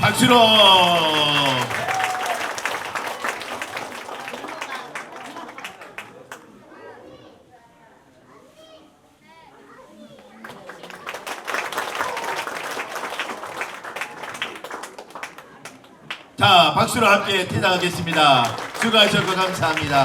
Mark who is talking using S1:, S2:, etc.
S1: 박수로 자, 박수로 함께 퇴장하겠습니다. 수고하셔서 감사합니다.